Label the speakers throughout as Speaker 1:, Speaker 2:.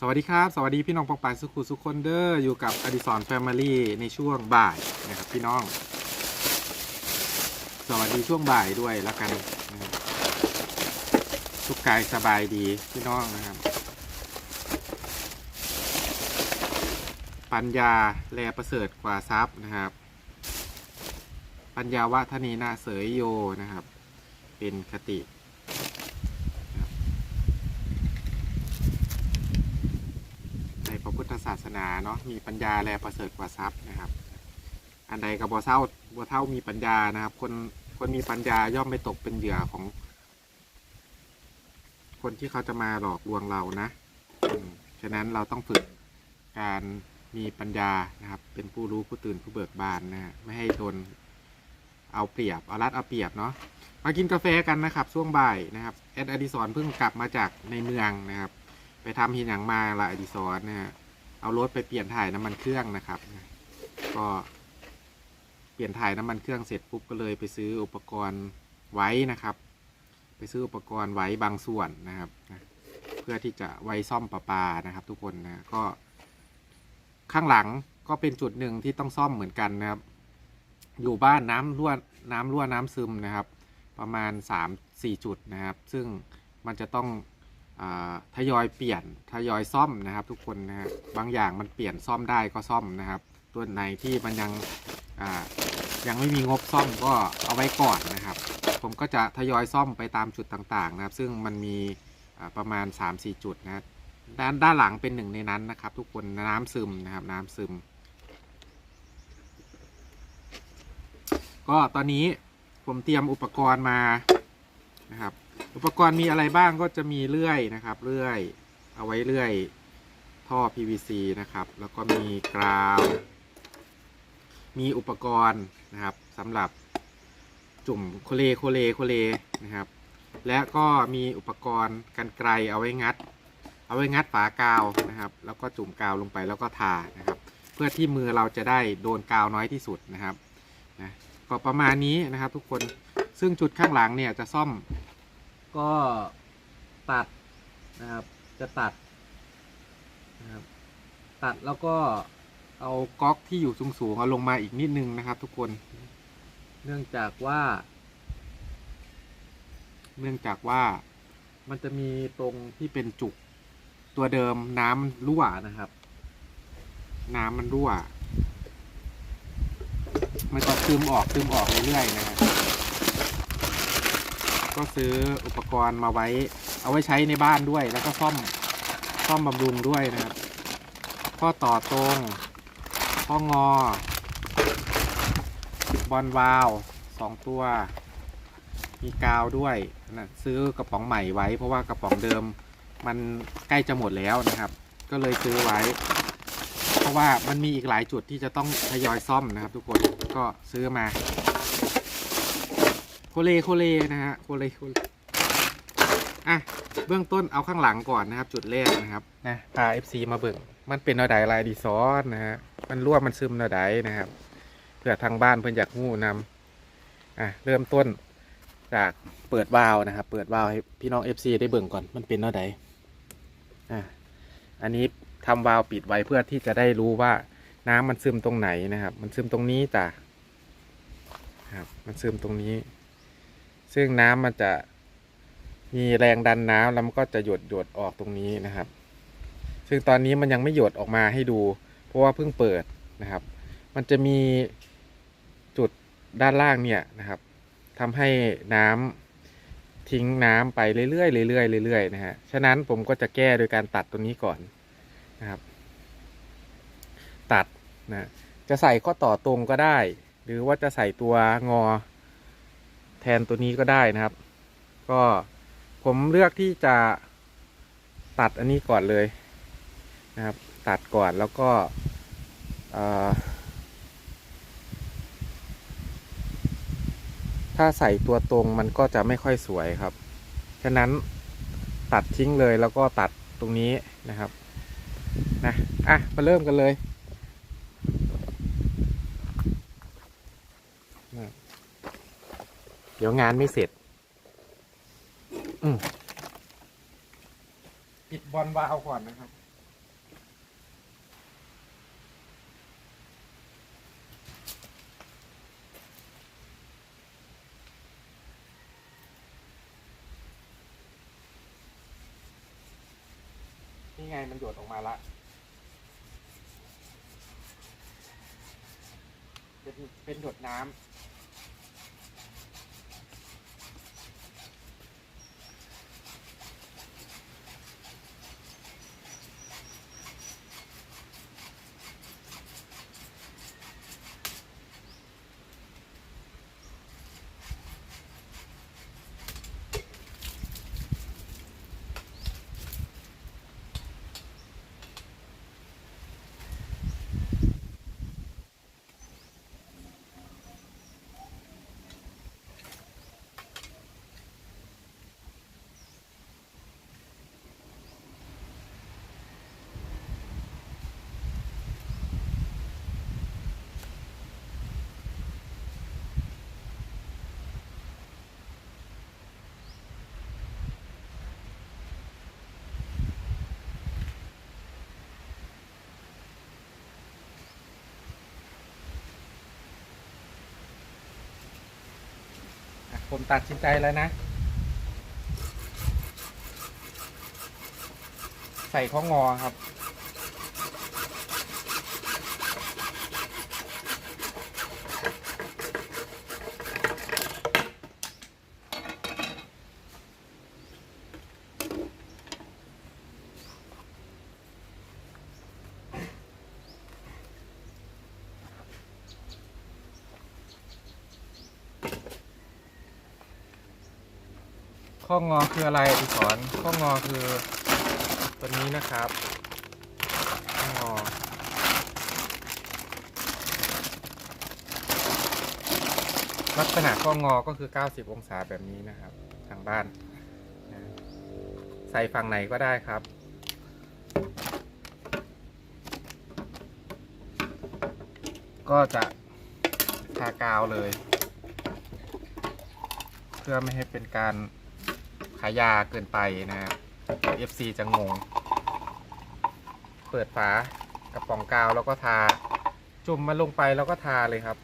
Speaker 1: สวัสดีครับ สวัสดีพี่น้องปองปายสุขุสุคนเดอร์อยู่กับอดิสรแฟมิลี่ในช่วงบ่ายนะครับพี่น้อง สวัสดีช่วงบ่ายด้วยแล้วกันทุกกายสบายดีพี่น้องนะครับ ปัญญาแลประเสริฐกว่าทรัพย์นะครับ ปัญญาวะทนีนาเสยโยนะครับ เป็นคตินะครับใน พุทธศาสนาเนาะมีปัญญาแลประเสริฐกว่าทรัพย์นะครับ อันใดกับบัวเท่าบัวเท่ามีปัญญานะครับ คนคนมีปัญญาย่อมไม่ตกเป็นเหยื่อของ คนที่เขาจะมาหลอกลวงเรานะฉะนั้นเราต้องฝึกการมีปัญญานะครับ เป็นผู้รู้ผู้ตื่นผู้เบิกบานนะฮะไม่ให้โดนเอาเปรียบเอารัดเอาเปรียบเนาะมากินกาแฟกันนะครับ ช่วงบ่ายนะครับแอดอดิสรเพิ่งกลับมาจากในเมืองนะครับ ไปทำหินหนังมาละอดิสรนะฮะ เอารถไปเปลี่ยนถ่ายน้ำมันเครื่องนะครับ ก็เปลี่ยนถ่ายน้ำมันเครื่องเสร็จปุ๊บก็เลยไปซื้ออุปกรณ์ไว้นะครับ ไปซื้ออุปกรณ์ไว้บางส่วนนะครับนะเพื่อที่จะไว้ซ่อมประปานะครับ ทุกคนนะก็ ข้างหลังก็เป็นจุดหนึ่งที่ต้องซ่อมเหมือนกันนะครับ อยู่บ้านน้ำรั่วน้ำรั่วน้ำซึมนะครับ ประมาณ3-4จุดนะครับ ซึ่งมันจะต้อง ทยอยเปลี่ยนทยอยซ่อมนะครับ ทุกคนนะฮะบางอย่างมันเปลี่ยนซ่อมได้ก็ซ่อมนะครับ ตัวไหนที่มันยังยังไม่มีงบซ่อมก็เอาไว้ก่อนนะครับ ผมก็จะทยอยซ่อมไปตามจุดต่างๆนะครับ ซึ่งมันมีประมาณ 3-4 จุดนะครับด้านด้านหลังเป็นหนึ่งในนั้นนะครับ ทุกคนน้ำซึมนะครับ น้ำซึม ก็ตอนนี้ผมเตรียมอุปกรณ์มานะครับ อุปกรณ์มีอะไรบ้างก็จะมีเลื่อยนะครับ เลื่อยเอาไว้เลื่อยท่อ PVC นะครับ แล้วก็มีกราว มีอุปกรณ์นะครับสำหรับจุ่มโคเลโคเลโคเลนะครับ และก็มีอุปกรณ์กันไกลเอาไว้งัด เอาไว้งัดฝากาวนะครับ แล้วก็จุ่มกาวลงไปแล้วก็ทานะครับ เพื่อที่มือเราจะได้โดนกาวน้อยที่สุดนะครับนะก็ประมาณนี้นะครับทุกคนซึ่งจุดข้างหลังเนี่ยจะซ่อม ก็ตัดนะครับ จะตัดนะครับ ตัดแล้วก็เอาก๊อกที่อยู่สูงๆเอาลงมาอีกนิดนึงนะครับ ทุกคน เนื่องจากว่า เนื่องจากว่ามันจะมีตรงที่เป็นจุกตัวเดิมน้ำมันรั่วนะครับ น้ำมันรั่ว มันก็ซึมออกซึมออกเรื่อยๆนะครับ ก็ซื้ออุปกรณ์มาไว้ เอาไว้ใช้ในบ้านด้วย แล้วก็ซ่อมซ่อมบำรุงด้วยนะครับ ข้อต่อตรงข้องอ บอลวาลวสองตัว มีกาวด้วยนะซื้อกระป๋องใหม่ไว้ เพราะว่ากระป๋องเดิมมันใกล้จะหมดแล้วนะครับ ก็เลยซื้อไว้ เพราะว่ามันมีอีกหลายจุดที่จะต้องทยอยซ่อมนะครับ ทุกคนก็ซื้อมา เลโคเลนะฮะโคเลโคเลอะเบื้องต้นเอาข้างหลังก่อนนะครับ จุดแรกนะครับนะพา FC มาเบิ่งมันเป็นอะไลายดีซอนนะฮะมันรั่วมันซึมอะไรนะครับ เพื่อทางบ้านเพื่อนอยากงู้นำอะเริ่มต้นจากเปิดวาล์วนะครับ เปิดวาล์วให้พี่น้อง FC ได้เบิ่งก่อนมันเป็นอะไรอะอันนี้ทำวาล์วปิดไว้เพื่อที่จะได้รู้ว่าน้ำมันซึมตรงไหนนะครับ มันซึมตรงนี้จ้ะครับ มันซึมตรงนี้ ซึ่งน้ำมันจะมีแรงดันน้ำแล้วมันก็จะหยดหยดออกตรงนี้นะครับ ซึ่งตอนนี้มันยังไม่หยดออกมาให้ดู เพราะว่าเพิ่งเปิดนะครับ มันจะมีจุดด้านล่างเนี่ยนะครับทำให้น้ำทิ้งน้ำไปเรื่อยๆเรื่อยๆเรื่อยๆนะฮะฉะนั้นผมก็จะแก้โดยการตัดตรงนี้ก่อนนะครับ ตัดนะจะใส่ข้อต่อตรงก็ได้ หรือว่าจะใส่ตัวงอ แทนตัวนี้ก็ได้นะครับ ก็ผมเลือกที่จะตัดอันนี้ก่อนเลยนะครับ ตัดก่อนแล้วก็ถ้าใส่ตัวตรงมันก็จะไม่ค่อยสวยครับ ฉะนั้นตัดทิ้งเลยแล้วก็ตัดตรงนี้นะครับ นะ อะ มาเริ่มกันเลยนะ เดี๋ยวงานไม่เสร็จ อืมปิดบอลวาล์วก่อนนะครับ นี่ไงมันหยดออกมาละเป็นเป็นหยดน้ำ ผมตัดสินใจแล้วนะ ใส่ข้องอครับ ข้องอคืออะไรอดิศรข้องอคือตัวนี้นะครับข้องอลักษณะข้องอก็คือ 90 องศาแบบนี้นะครับ ทางบ้าน ใส่ฝั่งไหนก็ได้ครับก็จะทากาวเลย เพื่อไม่ให้เป็นการ ขายยาเกินไปนะครับ FC จะงง เปิดฝากระป๋องกาวแล้วก็ทา จุ่มมันลงไปแล้วก็ทาเลยครับ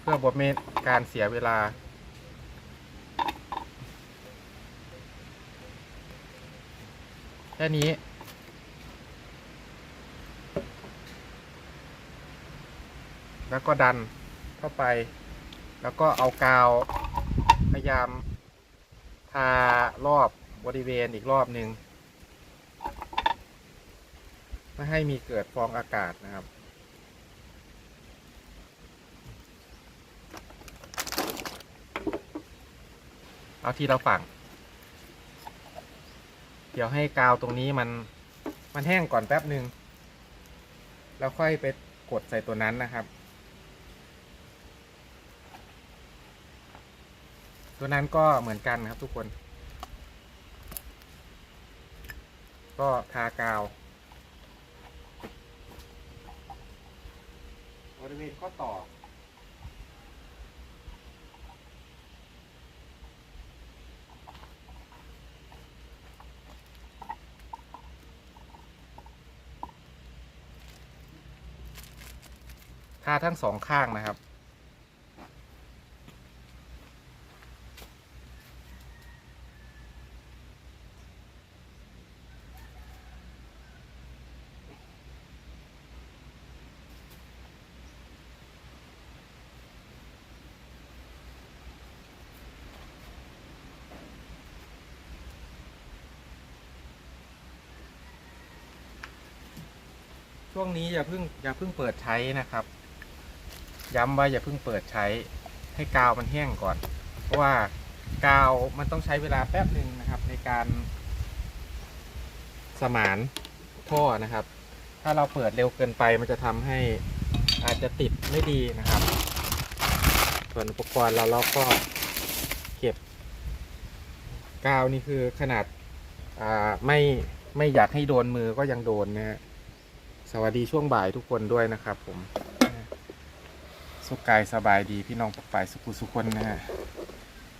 Speaker 1: เพื่อบดเมนการเสียเวลา แค่นี้แล้วก็ดันเข้าไป แล้วก็เอากาวพยายาม ทารอบบริเวณอีกรอบหนึ่งไม่ให้มีเกิดฟองอากาศนะครับ เอาทีละฝั่ง เดี๋ยวให้กาวตรงนี้มันมันแห้งก่อนแป๊บหนึ่งแล้วค่อยไปกดใส่ตัวนั้นนะครับ ตัวนั้นก็เหมือนกันครับทุกคน ก็ทากาวบริเวณข้อต่อทาทั้งสองข้างนะครับ ช่วงนี้อย่าเพิ่งอย่าเพิ่งเปิดใช้นะครับ ย้ำว่าอย่าเพิ่งเปิดใช้ให้กาวมันแห้งก่อน เพราะว่ากาวมันต้องใช้เวลาแป๊บหนึ่งนะครับ ในการ สมานท่อนะครับ ถ้าเราเปิดเร็วเกินไปมันจะทำให้อาจจะติดไม่ดีนะครับ ส่วนอุปกรณ์เราเราก็เก็บ กาวนี่คือขนาดาไม่ไม่อยากให้โดนมือก็ยังโดนนะฮะ สวัสดีช่วงบ่ายทุกคนด้วยนะครับ ผม สุขกายสบายดีพี่น้องปกฝ่ายสุขุสุคนนะฮะ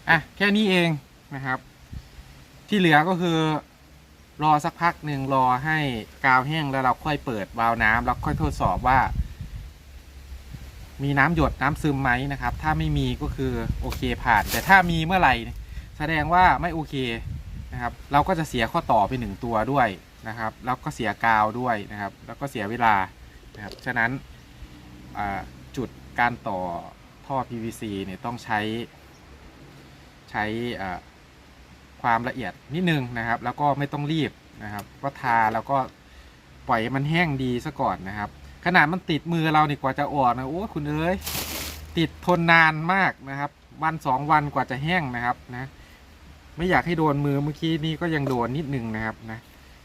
Speaker 1: อะแค่นี้เองนะครับ ที่เหลือก็คือ รอสักพักหนึ่งรอให้กาวแห้งแล้วเราค่อยเปิดวาล์วน้ำแล้วค่อยทดสอบว่า มีน้ำหยดน้ำซึมไหมนะครับ ถ้าไม่มีก็คือโอเคผ่าน แต่ถ้ามีเมื่อไหร่ แสดงว่าไม่โอเคนะครับ เราก็จะเสียข้อต่อไปหนึ่งตัวด้วย นะครับแล้วก็เสียกาวด้วยนะครับ แล้วก็เสียเวลานะครับฉะนั้นจุดการต่อท่อ PVC เนี่ยต้องใช้ใช้ความละเอียดนิดนึงนะครับ แล้วก็ไม่ต้องรีบนะครับ ก็ทาแล้วก็ปล่อยมันแห้งดีซะก่อนนะครับ ขนาดมันติดมือเรานี่กว่าจะออกนะโอ้คุณเอ้ยติดทนนานมากนะครับ วันสองวันกว่าจะแห้งนะครับนะไม่อยากให้โดนมือเมื่อกี้นี้ก็ยังโดนนิดนึงนะครับนะ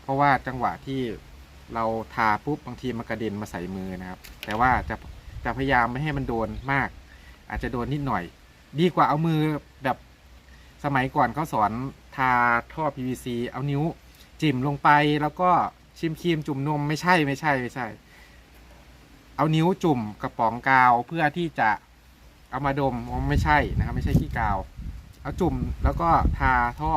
Speaker 1: เพราะว่าจังหวะที่เราทาปุ๊บบางทีมันกระเด็นมาใส่มือนะครับ แต่ว่าจะจะพยายามไม่ให้มันโดนมาก อาจจะโดนนิดหน่อย ดีกว่าเอามือแบบสมัยก่อนเขาสอนทาท่อ PVC เอานิ้วจิ้มลงไปแล้วก็ชิมครีมจุ่มนมไม่ใช่ไม่ใช่ไม่ใช่ เอานิ้วจุ่มกระป๋องกาวเพื่อที่จะเอามาดมไม่ใช่นะครับไม่ใช่ขี้กาว เอาจุ่มแล้วก็ทาท่อ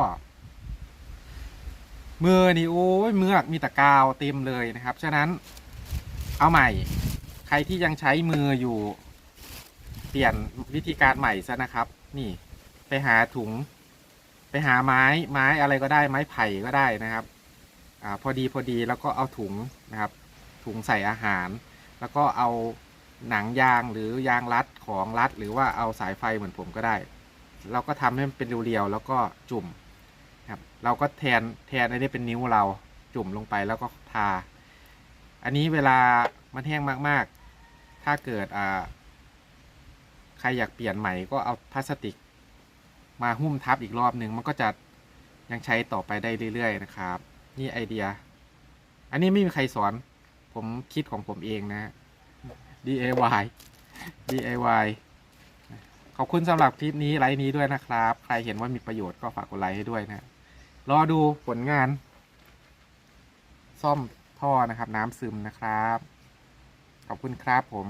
Speaker 1: มือนี่โอ้ยเมือกมีต่กาวเต็มเลยนะครับ ฉะนั้นเอาใหม่ ใครที่ยังใช้มืออยู่ เปลี่ยนวิธีการใหม่ซะนะครับ นี่ไปหาถุง ไปหาไม้ไม้อะไรก็ได้ไม้ไผ่ก็ได้นะครับอ่าพอดีพอดีแล้วก็เอาถุงนะครับ ถุงใส่อาหาร แล้วก็เอาหนังยางหรือยางรัดของรัด หรือว่าเอาสายไฟเหมือนผมก็ได้ เราก็ทำให้มันเป็นเรียวๆแล้วก็จุ่ม ครับ เราก็แทนแทนอันนี้เป็นนิ้วเราจุ่มลงไปแล้วก็ทา อันนี้เวลามันแห้งมากๆ ถ้าเกิดอ่าใครอยากเปลี่ยนใหม่ก็เอาพลาสติก มาหุ้มทับอีกรอบหนึ่งมันก็จะยังใช้ต่อไปได้เรื่อย ๆ นะครับ นี่ไอเดีย อันนี้ไม่มีใครสอน ผมคิดของผมเองนะ DIY DIY ขอบคุณสำหรับคลิปนี้ไลฟ์นี้ด้วยนะครับ ใครเห็นว่ามีประโยชน์ก็ฝากกดไลค์ให้ด้วยนะ รอดูผลงาน ซ่อมท่อนะครับ น้ำซึมนะครับ ขอบคุณครับผม